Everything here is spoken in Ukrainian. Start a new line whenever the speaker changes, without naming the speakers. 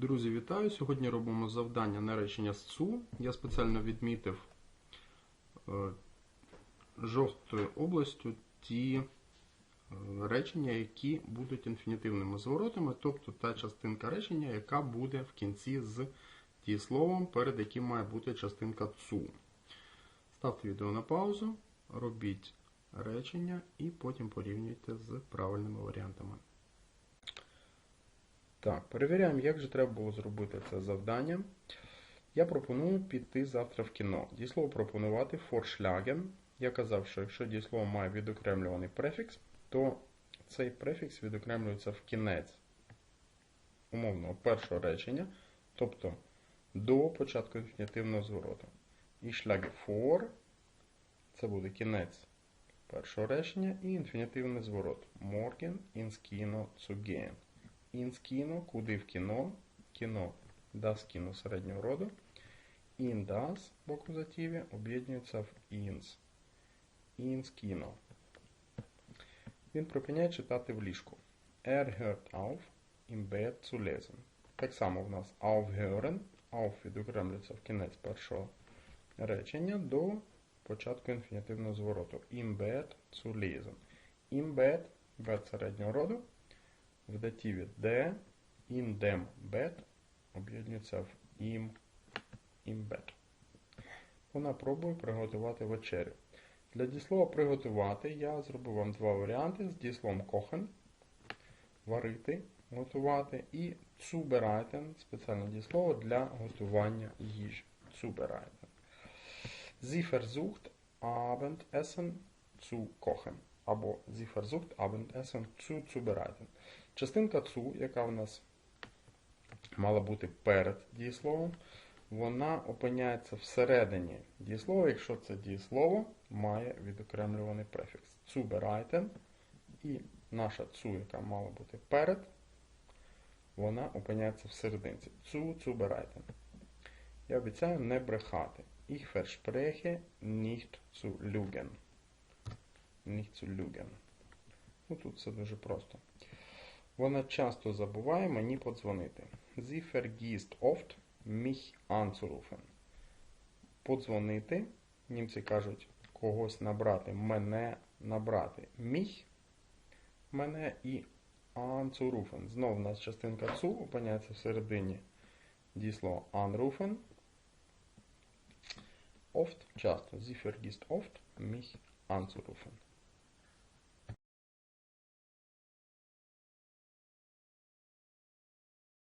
Друзі, вітаю! Сьогодні робимо завдання на речення з ЦУ. Я спеціально відмітив е, жовтою областю ті е, речення, які будуть інфінітивними зворотами, тобто та частинка речення, яка буде в кінці з дієсловом, перед яким має бути частинка ЦУ. Ставте відео на паузу, робіть речення і потім порівнюйте з правильними варіантами. Так, перевіряємо, як же треба було зробити це завдання. Я пропоную піти завтра в кіно. Дієслово пропонувати форшляген. Я казав, що якщо дієслово має відокремлюваний префікс, то цей префікс відокремлюється в кінець умовного першого речення, тобто до початку інфінітивного звороту. І шляге for це буде кінець першого речення і інфінітивний зворот. Morgen ins Kino zu gehen. Ins кіно, куди в кіно, кіно, das кіно середнього роду. In das в акузативі об'єднується в ins. Ins кіно. Він припиняє читати в ліжку. Er hört auf, im Bett zu lesen. Так само в нас aufhören. Auf відокремлюється в кінець першого речення до початку інфінітивного звороту. Im Bett zu lesen. Im Bett, Bett середнього роду. В дативі де, in dem Bett об'єднується в im, im Bett. Вона пробує приготувати вечерю. Для дієслова приготувати я зробив вам два варіанти з дієсловом kochen, варити, готувати, і zubereiten, спеціальне дієслово для готування їжі. Zubereiten. Sie versucht Abendessen zu kochen. Або Sie versucht Abendessen zu zubereiten. Частинка цу, яка в нас мала бути перед дієсловом, вона опиняється всередині дієслова, якщо це дієслово має відокремлюваний префікс. Zubereiten. І наша цу, яка мала бути перед, вона опиняється всерединці. Zu zubereiten. Я обіцяю не брехати. Ich verspreche nicht zu lügen. Nicht zu lügen. Ну тут все дуже просто. Вона часто забуває мені подзвонити. Sie vergisst oft mich anzurufen. Подзвонити. Німці кажуть когось набрати, мене набрати. Mich мене і anzurufen. Знову у нас частинка цу опиняється всередині дієслова anrufen. Oft часто. Sie vergisst oft mich anzurufen.